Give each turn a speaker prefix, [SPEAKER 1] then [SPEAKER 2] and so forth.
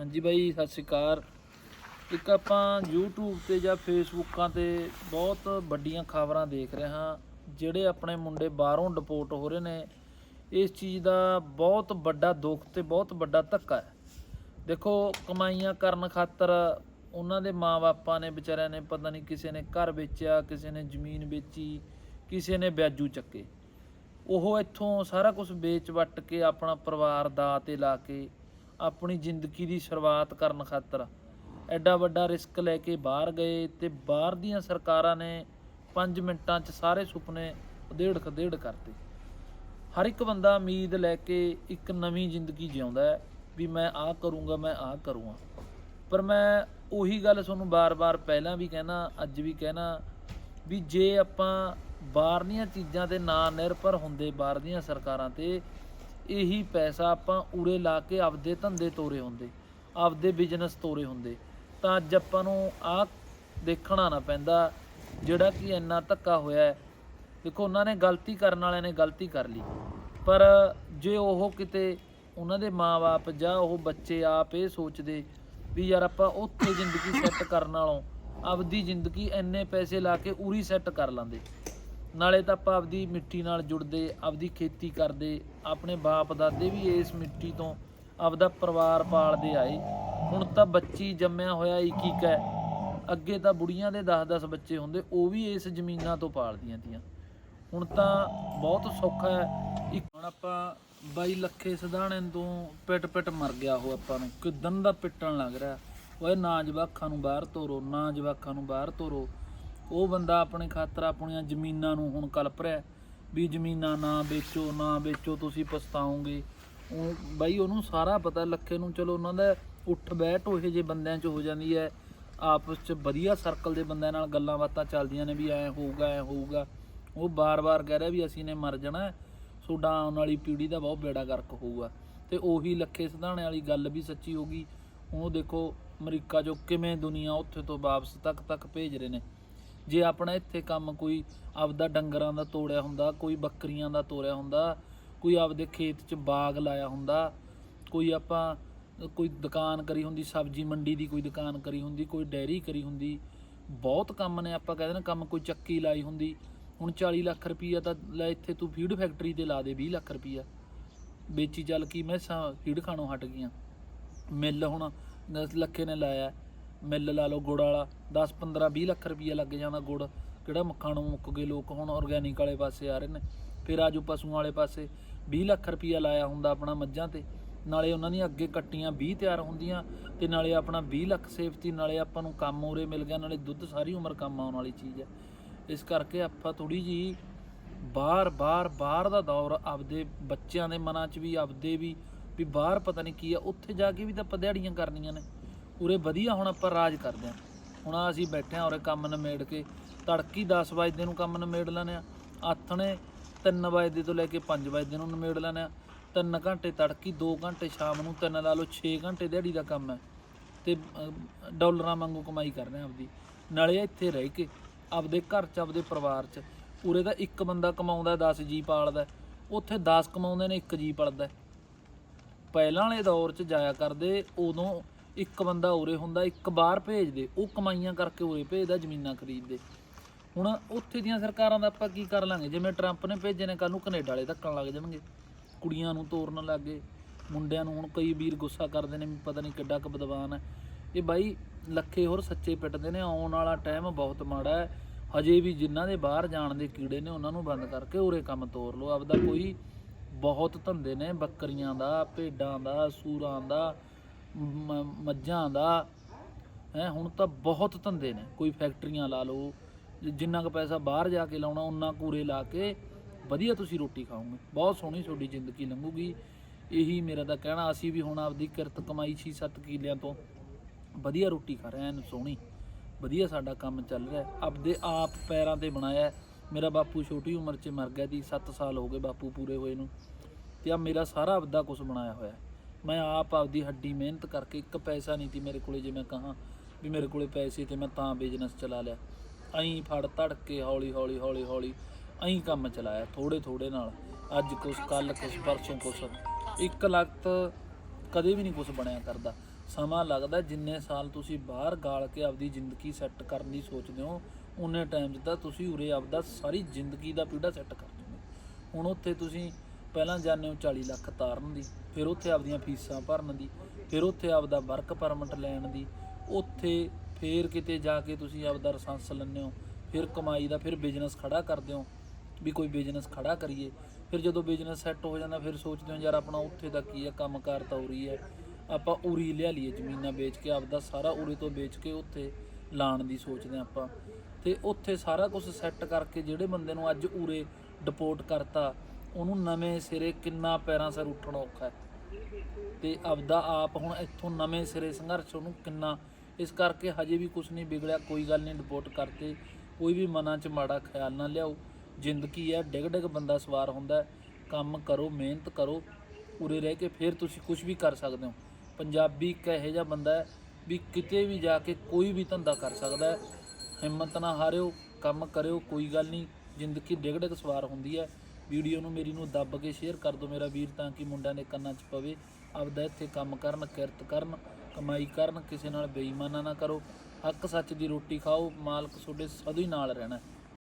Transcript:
[SPEAKER 1] ਹਾਂਜੀ ਬਾਈ, ਸਤਿ ਸ਼੍ਰੀ ਅਕਾਲ। ਇੱਕ ਆਪਾਂ YouTube ਤੇ ਜਾਂ ਫੇਸਬੁੱਕਾਂ ਤੇ ਬਹੁਤ ਵੱਡੀਆਂ ਖਬਰਾਂ ਦੇਖ ਰਹੇ ਹਾਂ, ਜਿਹੜੇ ਆਪਣੇ ਮੁੰਡੇ ਬਾਹਰੋਂ ਡਿਪੋਰਟ ਹੋ ਰਹੇ ਨੇ। ਇਸ ਚੀਜ਼ ਦਾ ਬਹੁਤ ਵੱਡਾ ਦੁੱਖ ਤੇ ਬਹੁਤ ਵੱਡਾ ਧੱਕਾ ਹੈ। ਦੇਖੋ, ਕਮਾਈਆਂ ਕਰਨ ਖਾਤਰ ਉਹਨਾਂ ਦੇ ਮਾਪਿਆਂ ਨੇ ਵਿਚਾਰਿਆਂ ਨੇ ਪਤਾ ਨਹੀਂ ਕਿਸੇ ਨੇ ਘਰ ਵੇਚਿਆ, ਕਿਸੇ ਨੇ ਜ਼ਮੀਨ ਵੇਚੀ, ਕਿਸੇ ਨੇ ਵਿਆਜੂ ਚੱਕੇ। ਉਹ ਇੱਥੋਂ ਸਾਰਾ ਕੁਝ ਵੇਚ ਵੱਟ ਕੇ ਆਪਣਾ ਪਰਿਵਾਰ ਦਾ ਤੇ ਲਾ ਕੇ ਆਪਣੀ ਜ਼ਿੰਦਗੀ ਦੀ ਸ਼ੁਰੂਆਤ ਕਰਨ ਖਾਤਰ। ਐਡਾ ਵੱਡਾ ਰਿਸਕ ਲੈ ਕੇ ਬਾਹਰ ਗਏ ਤੇ ਬਾਹਰ ਦੀਆਂ ਸਰਕਾਰਾਂ ਨੇ 5 ਮਿੰਟਾਂ 'ਚ ਸਾਰੇ ਸੁਪਨੇ ਉਧੇੜ ਖਦੇੜ ਕਰਤੇ। ਹਰ ਇੱਕ ਬੰਦਾ ਉਮੀਦ ਲੈ ਕੇ ਇੱਕ ਨਵੀਂ ਜ਼ਿੰਦਗੀ ਜਿਉਂਦਾ ਹੈ ਵੀ ਮੈਂ ਆਹ ਕਰੂੰਗਾ, ਮੈਂ ਆਹ ਕਰੂੰਗਾ। ਪਰ ਮੈਂ ਉਹੀ ਗੱਲ ਤੁਹਾਨੂੰ ਬਾਰ-ਬਾਰ ਪਹਿਲਾਂ ਵੀ ਕਹਿਣਾ, ਅੱਜ ਵੀ ਕਹਿਣਾ ਵੀ ਜੇ ਆਪਾਂ ਬਾਹਰਲੀਆਂ ਚੀਜ਼ਾਂ ਤੇ ਨਾ ਨਿਰਭਰ ਹੁੰਦੇ ਬਾਹਰ ਦੀਆਂ ਸਰਕਾਰਾਂ ਤੇ ਇਹੀ ਪੈਸਾ ਆਪਾਂ ਉਰੇ ਲਾ ਕੇ ਆਪਦੇ ਧੰਦੇ ਤੋਰੇ ਹੁੰਦੇ, ਆਪਦੇ ਬਿਜ਼ਨਸ ਤੋਰੇ ਹੁੰਦੇ। ਤਾਂ ਅੱਜ ਆਪਾਂ ਨੂੰ ਆਹ ਦੇਖਣਾ ਨਾ ਪੈਂਦਾ, ਜਿਹੜਾ ਕਿ ਇੰਨਾ ਧੱਕਾ ਹੋਇਆ ਦੇਖੋ, ਉਹਨਾਂ ਨੇ ਗਲਤੀ ਕਰਨ ਵਾਲਿਆਂ ਨੇ ਗਲਤੀ ਕਰ ਲਈ। ਪਰ ਜੇ ਉਹ ਕਿਤੇ ਉਹਨਾਂ ਦੇ ਮਾਪੇ ਜਾਂ ਉਹ ਬੱਚੇ ਆਪ ਇਹ ਸੋਚਦੇ ਵੀ ਯਾਰ ਆਪਾਂ ਉੱਥੇ ਜ਼ਿੰਦਗੀ ਸੈੱਟ ਕਰਨ ਨਾਲੋਂ ਆਪਦੀ ਜ਼ਿੰਦਗੀ ਇੰਨੇ ਪੈਸੇ ਲਾ ਕੇ ਉਰੀ ਸੈੱਟ ਕਰ ਲਾਂਦੇ। ਨਾਲੇ ਤਾਂ ਆਪਾਂ ਆਪਦੀ ਮਿੱਟੀ ਨਾਲ ਜੁੜਦੇ, ਆਪਦੀ ਖੇਤੀ ਕਰਦੇ, ਆਪਣੇ ਬਾਪ ਦਾਦੇ ਵੀ ਇਸ ਮਿੱਟੀ ਤੋਂ ਆਪਦਾ ਪਰਿਵਾਰ ਪਾਲਦੇ ਆਏ। ਹੁਣ ਤਾਂ ਬੱਚੀ ਜੰਮਿਆ ਹੋਇਆ ਇੱਕ ਇੱਕ ਹੈ। ਅੱਗੇ ਤਾਂ ਬੁੜੀਆਂ ਦੇ 10-10 ਬੱਚੇ ਹੁੰਦੇ, ਉਹ ਵੀ ਇਸ ਜ਼ਮੀਨਾਂ ਤੋਂ ਪਾਲਦੀਆਂ ਤੀਆਂ। ਹੁਣ ਤਾਂ ਬਹੁਤ ਸੌਖਾ ਹੈ। ਇੱਕ ਹੁਣ ਆਪਾਂ ਬਾਈ ਲੱਖੇ ਸਦਾਣੇ ਤੋਂ ਪਿੱਟ ਪਿੱਟ ਮਰ ਗਿਆ ਉਹ ਆਪਾਂ ਨੂੰ। ਕਿਦਨ ਦਾ ਪਿੱਟਣ ਲੱਗ ਰਿਹਾ। ਓਏ ਨਾ ਜਵਾਖਾਂ ਨੂੰ ਬਾਹਰ ਤੋਰੋ, ਨਾ ਜਵਾਖਾਂ ਨੂੰ ਬਾਹਰ ਤੋਰੋ। ਉਹ ਬੰਦਾ ਆਪਣੇ ਖਾਤਰ ਆਪਣੀਆਂ ਜ਼ਮੀਨਾਂ ਨੂੰ ਹੁਣ ਕਲਪ ਰਿਹਾ ਵੀ ਜ਼ਮੀਨਾਂ ਨਾ ਵੇਚੋ ਨਾ ਵੇਚੋ, ਤੁਸੀਂ ਪਛਤਾਓਗੇ। ਉਹ ਬਾਈ ਉਹਨੂੰ ਸਾਰਾ ਪਤਾ, ਲੱਖੇ ਨੂੰ ਚਲੋ ਉਹਨਾਂ ਦਾ ਉੱਠ ਬੈਠ ਉਹ ਜੇ ਬੰਦਿਆਂ 'ਚ ਹੋ ਜਾਂਦੀ ਹੈ। ਆਪਸ 'ਚ ਵਧੀਆ ਸਰਕਲ ਦੇ ਬੰਦਿਆਂ ਨਾਲ ਗੱਲਾਂ ਬਾਤਾਂ ਚੱਲਦੀਆਂ ਨੇ ਵੀ ਐ ਹੋਊਗਾ ਐ ਹੋਊਗਾ। ਉਹ ਬਾਰ-ਬਾਰ ਕਹਿ ਰਿਹਾ ਵੀ ਅਸੀਂ ਨੇ ਮਰ ਜਾਣਾ ਤੁਹਾਡਾ ਆਉਣ ਵਾਲੀ ਪੀੜ੍ਹੀ ਦਾ ਬਹੁਤ ਬੇੜਾ ਗਰਕ ਹੋਊਗਾ। ਤੇ ਉਹੀ ਲੱਖੇ ਸਿਧਾਣੇ ਵਾਲੀ ਗੱਲ ਵੀ ਸੱਚੀ ਹੋ ਗਈ। ਉਹ ਦੇਖੋ ਅਮਰੀਕਾ ਜੋ ਕਿਵੇਂ ਦੁਨੀਆ ਉੱਥੇ ਤੋਂ ਵਾਪਸ ਤੱਕ ਤੱਕ ਭੇਜ ਰਹੇ ਨੇ। ਜੇ ਆਪਣਾ ਇੱਥੇ ਕੰਮ ਕੋਈ ਆਪਦਾ ਡੰਗਰਾਂ ਦਾ ਤੋੜਿਆ ਹੁੰਦਾ, ਕੋਈ ਬੱਕਰੀਆਂ ਦਾ ਤੋੜਿਆ ਹੁੰਦਾ, ਕੋਈ ਆਪਦੇ ਖੇਤ 'ਚ ਬਾਗ ਲਾਇਆ ਹੁੰਦਾ, ਕੋਈ ਆਪਾਂ ਕੋਈ ਦੁਕਾਨ ਕਰੀ ਹੁੰਦੀ, ਸਬਜ਼ੀ ਮੰਡੀ ਦੀ ਕੋਈ ਦੁਕਾਨ ਕਰੀ ਹੁੰਦੀ, ਕੋਈ ਡੈਰੀ ਕਰੀ ਹੁੰਦੀ, ਬਹੁਤ ਕੰਮ ਨੇ ਆਪਾਂ ਕਹਿੰਦੇ ਨਾ ਕੰਮ ਕੋਈ ਚੱਕੀ ਲਾਈ ਹੁੰਦੀ। ਹੁਣ 40 ਲੱਖ ਰੁਪਈਆ ਤਾਂ ਲੈ ਇੱਥੇ ਤੂੰ ਫੀਡ ਫੈਕਟਰੀ ਤੇ ਲਾ ਦੇ 20 ਲੱਖ ਰੁਪਈਆ। ਵੇਚੀ ਚੱਲ ਕੀ, ਮੈਂ ਫੀਡ ਖਾਣੋਂ ਹਟ ਗਈਆਂ। ਮਿੱਲ ਹੁਣ ਦਸ ਲੱਖੇ ਨੇ ਲਾਇਆ। ਮਿੱਲ ਲਾ ਲਓ ਗੁੜ ਵਾਲਾ। 10 15 20 ਲੱਖ ਰੁਪਈਆ ਲੱਗ ਜਾਂਦਾ ਗੁੜ। ਕਿਹੜਾ ਮੱਖਾਂ ਨੂੰ ਮੁੱਕ ਗਏ ਲੋਕ ਹੁਣ ਆਰਗੈਨਿਕ ਵਾਲੇ ਪਾਸੇ ਆ ਰਹੇ ਨੇ। ਫਿਰ ਆਜੂ ਪਸ਼ੂਆਂ ਵਾਲੇ ਪਾਸੇ। 20 ਲੱਖ ਰੁਪਈਆ ਲਾਇਆ ਹੁੰਦਾ ਆਪਣਾ ਮੱਝਾਂ ਤੇ। ਨਾਲੇ ਉਹਨਾਂ ਦੀਆਂ ਅੱਗੇ ਕੱਟੀਆਂ 20 ਤਿਆਰ ਹੁੰਦੀਆਂ ਤੇ ਨਾਲੇ ਆਪਣਾ 20 ਲੱਖ ਸੇਫਟੀ, ਨਾਲੇ ਆਪਾਂ ਨੂੰ ਕੰਮ ਉਰੇ ਮਿਲ ਗਿਆ, ਨਾਲੇ ਦੁੱਧ ਸਾਰੀ ਉਮਰ ਕੰਮ ਆਉਣ ਵਾਲੀ ਚੀਜ਼ ਹੈ। ਇਸ ਕਰਕੇ ਆਪਾਂ ਥੋੜੀ ਜੀ ਬਾਹਰ ਬਾਹਰ ਬਾਹਰ ਦਾ ਦੌਰ ਆਪਦੇ ਬੱਚਿਆਂ ਦੇ ਮਨਾਂ 'ਚ ਵੀ, ਆਪਦੇ ਵੀ ਵੀ ਬਾਹਰ ਪਤਾ ਨਹੀਂ ਕੀ ਆ, ਉੱਥੇ ਜਾ ਕੇ ਵੀ ਤਾਂ ਆਪਾਂ ਦਿਹਾੜੀਆਂ ਕਰਨੀਆਂ ਨੇ। ਉਰੇ ਵਧੀਆ ਹੁਣ ਆਪਾਂ ਰਾਜ ਕਰਦੇ ਆ ਹੁਣ ਆਹ ਅਸੀਂ ਬੈਠੇ ਆ ਉਰੇ ਕੰਮ ਨਿਮੇੜ ਕੇ। ਤੜਕੀ 10 ਵਜੇ ਨੂੰ ਕੰਮ ਨਿਮੇੜ ਲੈਣੇ ਆ ਆਥਣੇ 3 ਵਜੇ ਤੋਂ ਲੈ ਕੇ 5 ਵਜੇ ਨੂੰ ਨਿਮੇੜ ਲੈਣੇ ਆ 3 ਘੰਟੇ ਤੜਕੀ 2 ਘੰਟੇ ਸ਼ਾਮ ਨੂੰ ਤਿੰਨ ਲਾ ਲਓ 6 ਘੰਟੇ ਦਿਹਾੜੀ ਦਾ ਕੰਮ ਹੈ। ਤੇ ਅਹ, ਡਾਲਰਾਂ ਵਾਂਗੂ ਕਮਾਈ ਕਰ ਰਹੇ ਆ ਆਪਦੀ। ਨਾਲੇ ਇੱਥੇ ਰਹਿ ਕੇ ਆਪਦੇ ਘਰ 'ਚ ਆਪਦੇ ਪਰਿਵਾਰ 'ਚ ਉਰੇ ਤਾਂ ਇੱਕ ਬੰਦਾ ਕਮਾਉਂਦਾ 10 ਜੀ ਪਾਲਦਾ। ਉੱਥੇ 10 ਕਮਾਉਂਦੇ ਨੇ ਇੱਕ ਜੀ ਪਲਦਾ। ਪਹਿਲਾਂ ਵਾਲੇ ਦੌਰ 'ਚ ਜਾਇਆ ਕਰਦੇ ਉਦੋਂ ਇੱਕ ਬੰਦਾ ਉਰੇ ਹੁੰਦਾ, ਇੱਕ ਬਾਹਰ ਭੇਜਦੇ, ਉਹ ਕਮਾਈਆਂ ਕਰਕੇ ਉਰੇ ਭੇਜਦਾ, ਜ਼ਮੀਨਾਂ ਖਰੀਦਦੇ। ਹੁਣ ਉੱਥੇ ਦੀਆਂ ਸਰਕਾਰਾਂ ਦਾ ਆਪਾਂ ਕੀ ਕਰ ਲਾਂਗੇ? ਜਿਵੇਂ ਟਰੰਪ ਨੇ ਭੇਜੇ ਨੇ ਕੱਲ ਨੂੰ ਕੈਨੇਡਾ ਵਾਲੇ ਧੱਕਣ ਲੱਗ ਜਾਣਗੇ। ਕੁੜੀਆਂ ਨੂੰ ਤੋਰਨ ਗਏ। ਮੁੰਡਿਆਂ ਨੂੰ ਹੁਣ ਕਈ ਵੀਰ ਗੁੱਸਾ ਕਰਦੇ ਨੇ, ਪਤਾ ਨਹੀਂ ਕਿੱਡਾ ਕੁ ਬਦਵਾਨ ਹੈ। ਇਹ ਬਾਈ ਲੱਖੇ ਹੋਰ ਸੱਚੇ ਪਿੱਟਦੇ ਨੇ, ਆਉਣ ਵਾਲਾ ਟਾਈਮ ਬਹੁਤ ਮਾੜਾ ਹੈ। ਹਜੇ ਵੀ ਜਿਨ੍ਹਾਂ ਦੇ ਬਾਹਰ ਜਾਣ ਦੇ ਕੀੜੇ ਨੇ, ਉਹਨਾਂ ਨੂੰ ਬੰਦ ਕਰਕੇ ਉਰੇ ਕੰਮ ਤੋਰ ਲਓ। ਆਪਦਾ ਕੋਈ ਬਹੁਤ ਧੰਦੇ ਨੇ, ਬੱਕਰੀਆਂ ਦਾ, ਭੇਡਾਂ ਦਾ, ਸੂਰਾਂ ਦਾ। ਮੱਝਾਂ ਦਾ, ਹੈ, ਹੁਣ ਤਾਂ ਬਹੁਤ ਧੰਦੇ ਨੇ। ਕੋਈ ਫੈਕਟਰੀਆਂ ਲਾ ਲਓ ਜਿੰਨਾ ਕੁ ਪੈਸਾ ਬਾਹਰ ਜਾ ਕੇ ਲਾਉਣਾ ਉਹਨਾਂ ਕੂਰੇ ਲਾ ਕੇ ਵਧੀਆ ਤੁਸੀਂ ਰੋਟੀ ਖਾਓਗੇ। ਬਹੁਤ ਸੋਹਣੀ ਤੁਹਾਡੀ ਜ਼ਿੰਦਗੀ ਲੰਘੂਗੀ। ਇਹੀ ਮੇਰਾ ਤਾਂ ਕਹਿਣਾ, ਅਸੀਂ ਵੀ ਹੁਣ ਆਪਦੀ ਕਿਰਤ ਕਮਾਈ 6-7 ਕਿਲਿਆਂ ਤੋਂ ਵਧੀਆ ਰੋਟੀ ਖਾ ਰਹੇ ਹਾਂ ਸੋਹਣੀ। ਵਧੀਆ ਸਾਡਾ ਕੰਮ ਚੱਲ ਰਿਹਾ ਆਪਦੇ ਆਪ ਪੈਰਾਂ ਤੇ ਬਣਾਇਆ ਮੇਰਾ ਬਾਪੂ ਛੋਟੀ ਉਮਰ 'ਚ ਮਰ ਗਿਆ ਦੀ 7 ਸਾਲ ਹੋ ਗਏ ਬਾਪੂ ਪੂਰੇ ਹੋਏ ਨੂੰ। ਤੇ ਆ ਮੇਰਾ ਸਾਰਾ ਆਪਦਾ ਕੁਝ ਬਣਾਇਆ ਹੋਇਆ ਮੈਂ ਆਪ ਆਪਦੀ ਹੱਡੀ ਮਿਹਨਤ ਕਰਕੇ ਇੱਕ ਪੈਸਾ ਨਹੀਂ ਤੀ ਮੇਰੇ ਕੋਲੇ, ਜੇ ਮੈਂ ਕਹਾਂ ਵੀ ਮੇਰੇ ਕੋਲੇ ਪੈਸੇ ਤੇ ਮੈਂ ਤਾਂ ਬਿਜ਼ਨਸ ਚਲਾ ਲਿਆ। ਐਂ ਫੜ ਧੜ ਕੇ ਹੌਲੀ ਹੌਲੀ ਹੌਲੀ ਹੌਲੀ ਐਂ ਕੰਮ ਚਲਾਇਆ ਥੋੜੇ ਥੋੜੇ ਨਾਲ। ਅੱਜ ਕੁਛ ਕੱਲ ਕੁਛ, ਪਰਸੋਂ ਕੁਛ। ਇੱਕ ਲੱਖ ਕਦੇ ਵੀ ਨਹੀਂ ਕੁਛ ਬਣਿਆ ਕਰਦਾ। ਸਮਾਂ ਲੱਗਦਾ ਜਿੰਨੇ ਸਾਲ ਤੁਸੀਂ ਬਾਹਰ ਗਾਲ ਕੇ ਆਪਦੀ ਜ਼ਿੰਦਗੀ ਸੈੱਟ ਕਰਨ ਦੀ ਸੋਚਦੇ ਹੋ, ਉਨੇ ਟਾਈਮ 'ਚ ਤਾਂ ਤੁਸੀਂ ਉਰੇ ਆਪਦਾ ਸਾਰੀ ਜ਼ਿੰਦਗੀ ਦਾ ਪੀੜਾ ਸੈੱਟ ਕਰ ਦਿੰਦੇ ਹੁਣ ਉੱਥੇ ਤੁਸੀਂ ਪਹਿਲਾਂ ਜਾਂਦੇ ਹੋ 40 ਲੱਖ ਤਾਰਨ ਦੀ, ਫਿਰ ਉੱਥੇ ਆਪਦੀਆਂ ਫੀਸਾਂ ਭਰਨ ਦੀ, ਫਿਰ ਉੱਥੇ ਆਪਦਾ ਵਰਕ ਪਰਮਿਟ ਲੈਣ ਦੀ, ਉੱਥੇ ਫਿਰ ਕਿਤੇ ਜਾ ਕੇ ਤੁਸੀਂ ਆਪਦਾ ਲਾਇਸੈਂਸ ਲੈਂਦੇ ਹੋ, ਫਿਰ ਕਮਾਈ ਦਾ ਫਿਰ ਬਿਜ਼ਨਸ ਖੜਾ ਕਰਦੇ ਹੋ, ਵੀ ਕੋਈ ਬਿਜ਼ਨਸ ਖੜਾ ਕਰੀਏ। ਫਿਰ ਜਦੋਂ ਬਿਜ਼ਨਸ ਸੈੱਟ ਹੋ ਜਾਂਦਾ, ਫਿਰ ਸੋਚਦੇ ਹੋ ਯਾਰ ਆਪਣਾ ਉੱਥੇ ਦਾ ਕੀ ਹੈ, ਕੰਮਕਾਰ ਤਾਂ ਉਰੀ ਹੈ। ਆਪਾਂ ਉਰੀ ਲਿਆ ਲਈਏ ਜ਼ਮੀਨਾਂ ਵੇਚ ਕੇ, ਆਪਦਾ ਸਾਰਾ ਉਰੇ ਤੋਂ ਵੇਚ ਕੇ ਉੱਥੇ ਲਾਣ ਦੀ ਸੋਚਦੇ ਹਾਂ ਆਪਾਂ। ਤੇ ਉੱਥੇ ਸਾਰਾ ਕੁਝ ਸੈੱਟ ਕਰਕੇ ਜਿਹੜੇ ਬੰਦੇ ਨੂੰ ਅੱਜ ਉਰੇ ਡਿਪੋਰਟ ਕਰਤਾ ਉਹਨੂੰ ਨਵੇਂ ਸਿਰੇ ਕਿੰਨਾ ਪੈਰਾਂ ਸਿਰ ਉੱਠਣਾ ਔਖਾ ਹੈ। ਤੇ ਆਪਦਾ ਆਪ ਹੁਣ ਇੱਥੋਂ ਨਵੇਂ ਸਿਰੇ ਸੰਘਰਸ਼ ਉਹਨੂੰ ਕਿੰਨਾ, ਇਸ ਕਰਕੇ ਹਜੇ ਵੀ ਕੁਝ ਨਹੀਂ ਵਿਗੜਿਆ, ਕੋਈ ਗੱਲ ਨਹੀਂ ਰਿਪੋਰਟ ਕਰਤੇ ਕੋਈ ਵੀ ਮਨਾਂ 'ਚ ਮਾੜਾ ਖਿਆਲ ਨਾ ਲਿਆਓ। ਜ਼ਿੰਦਗੀ ਹੈ, ਡਿਗ ਡਿਗ ਬੰਦਾ ਸਵਾਰ ਹੁੰਦਾ ਕੰਮ ਕਰੋ, ਮਿਹਨਤ ਕਰੋ, ਉਰੇ ਰਹਿ ਕੇ ਫਿਰ ਤੁਸੀਂ ਕੁਝ ਵੀ ਕਰ ਸਕਦੇ ਹੋ। ਪੰਜਾਬੀ ਇੱਕ ਇਹੋ ਜਿਹਾ ਬੰਦਾ ਹੈ ਵੀ ਕਿਤੇ ਵੀ ਜਾ ਕੇ ਕੋਈ ਵੀ ਧੰਦਾ ਕਰ ਸਕਦਾ ਹੈ। ਹਿੰਮਤ ਨਾ ਹਾਰਿਓ, ਕੰਮ ਕਰਿਓ, ਕੋਈ ਗੱਲ ਨਹੀਂ। ਜ਼ਿੰਦਗੀ ਡਿਗ ਡਿਗ ਸਵਾਰ ਹੁੰਦੀ ਹੈ। ਵੀਡੀਓ ਨੂੰ ਮੇਰੀ ਨੂੰ ਦੱਬ ਕੇ ਸ਼ੇਅਰ ਕਰ ਦਿਓ ਮੇਰਾ ਵੀਰ ਤਾਂ ਕਿ ਮੁੰਡਿਆਂ ਦੇ ਕੰਨਾਂ 'ਚ ਪਵੇ, ਆਪਦਾ ਇੱਥੇ ਕੰਮ ਕਰਨ, ਕਿਰਤ ਕਰਨ, ਕਮਾਈ ਕਰਨ, ਕਿਸੇ ਨਾਲ ਬੇਈਮਾਨਾ ਨਾ ਕਰੋ। ਹੱਕ ਸੱਚ ਦੀ ਰੋਟੀ ਖਾਓ, ਮਾਲਕ ਤੁਹਾਡੇ ਸਦਾ ਹੀ ਨਾਲ ਰਹਿਣਾ।